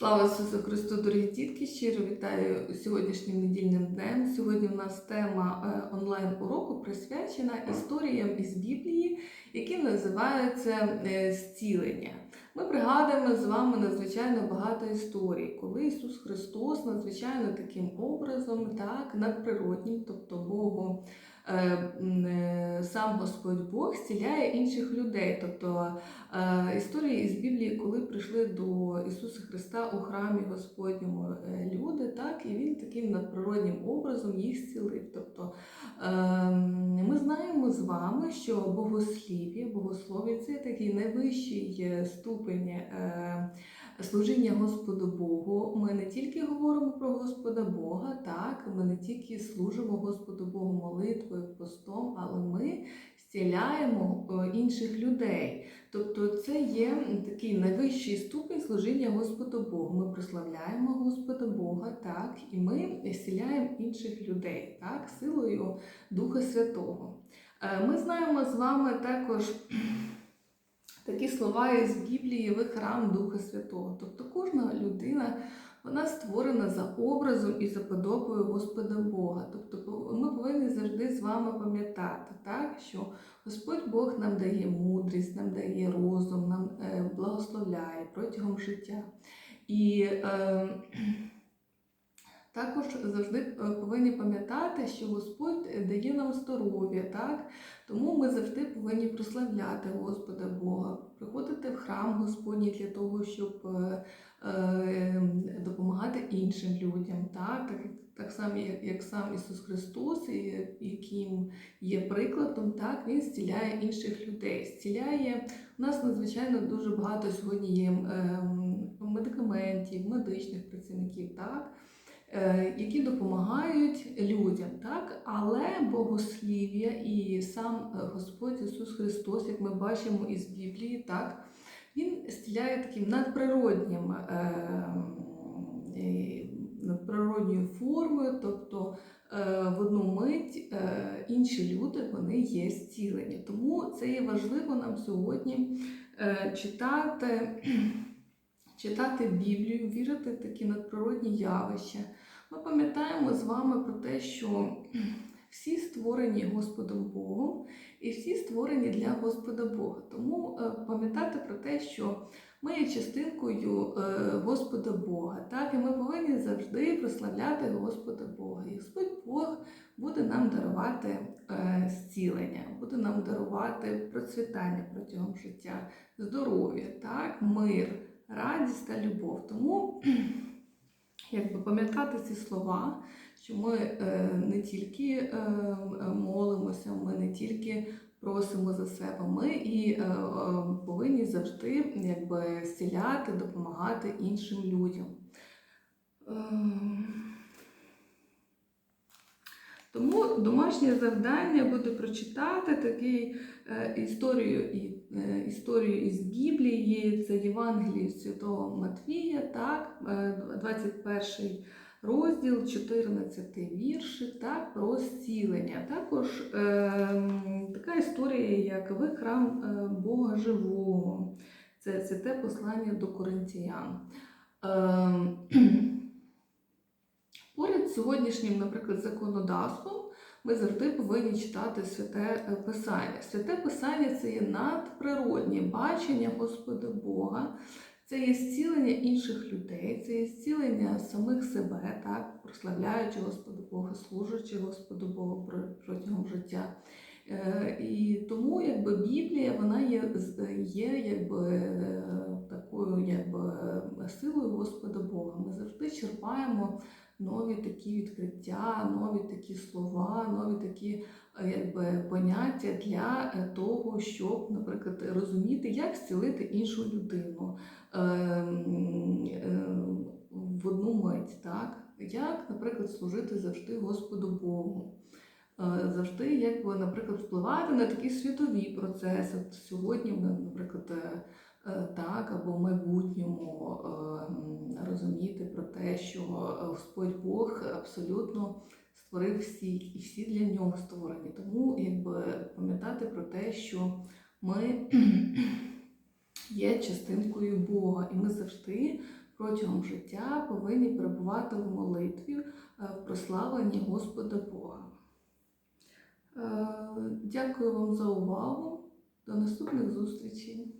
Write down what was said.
Слава Ісусу Христу, дорогі дітки! Щиро вітаю сьогоднішнім недільним днем. Сьогодні в нас тема е, онлайн-уроку присвячена історіям із Біблії, які називаються е, зцілення. Ми пригадуємо з вами надзвичайно багато історій, коли Ісус Христос надзвичайно таким образом, так, надприроднім, тобто Богу. Е, е, Сам Господь Бог зціляє інших людей. Тобто е, історії із Біблії, коли прийшли до Ісуса Христа у храмі Господньому люди, так, і Він таким надприроднім образом їх зцілив. Тобто ми знаємо з вами, що богослів'я, богослов'я це такий найвищий ступень. Служіння Господу Богу. Ми не тільки говоримо про Господа Бога, так, ми не тільки служимо Господу Богу молитвою, постом, але ми зціляємо е, інших людей. Тобто це є такий найвищий ступінь служіння Господу Богу. Ми прославляємо Господа Бога, так, і ми зціляємо інших людей, так, силою Духа Святого. Е, Ми знаємо з вами також такі слова із Біблії ви храм Духа Святого. Тобто кожна людина вона створена за образом і за подобою Господа Бога. Тобто ми повинні завжди з вами пам'ятати, так, що Господь Бог нам дає мудрість, нам дає розум, нам е, благословляє протягом життя. І е, також завжди е, повинні пам'ятати, що Господь дає нам здоров'я, так? Тому ми завжди повинні прославляти Господа Бога, приходити в храм Господній для того, щоб е, е, допомагати іншим людям, так, так, так само, як, як сам Ісус Христос, яким є прикладом, так, Він зціляє інших людей. Зціляє у нас надзвичайно дуже багато сьогодні є ем, медикаментів, медичних працівників, так е, які допомагають людям, так? але богослів'я і сам е, Господь Ісус Христос, як ми бачимо із Біблії, так, Він стіляє таким надприроднім, е, е, надприродньою формою, тобто е, в одну мить е, інші люди вони є зцілені. Тому це є важливо нам сьогодні е, читати. Читати Біблію, вірити в такі надприродні явища. Ми пам'ятаємо з вами про те, що всі створені Господом Богом і всі створені для Господа Бога. Тому е, пам'ятати про те, що ми є частинкою е, Господа Бога, так, і ми повинні завжди прославляти Господа Бога. І Господь Бог буде нам дарувати е, зцілення, буде нам дарувати процвітання протягом життя, здоров'я, так, мир, радість та любов. Тому якби пам'ятати ці слова, що ми е, не тільки е, молимося, ми не тільки просимо за себе, ми і е, повинні завжди якби, зціляти, допомагати іншим людям. Тому домашнє завдання буде прочитати такий е, історію, і, історію із Біблії, це Євангеліє Святого Матвія, так, е, 21 розділ, 14 віршик, так, про зцілення. Також е, така історія, як ви храм е, Бога Живого. Це святе послання до коринтіян. Е, Поряд сьогоднішнім, наприклад, законодавством ми завжди повинні читати святе е, Писання. Святе Писання це є надприроднє бачення Господа Бога, це є зцілення інших людей, це є зцілення самих себе, так, прославляючи Господа Бога, служачи Господу Богу про- протягом життя. Е, І тому якби Біблія вона є, є якби, е, такою якби, силою Господа Бога. Ми завжди черпаємо нові такі відкриття, нові такі слова, нові такі е, якби, поняття для е, того, щоб, наприклад, розуміти, як зцілити іншу людину ем, ем, в одну мить. Так? Як, наприклад, служити завжди Господу Богу. Е, Завжди, якби, наприклад, впливати на такі світові процеси. Сьогодні наприклад, так, або в майбутньому е, розуміти про те, що е, Господь Бог абсолютно створив всіх, і всі для нього створені. Тому якби пам'ятати про те, що ми є частинкою Бога, і ми завжди протягом життя повинні перебувати в молитві, е, в прославленні Господа Бога. Е, Дякую вам за увагу. До наступних зустрічей!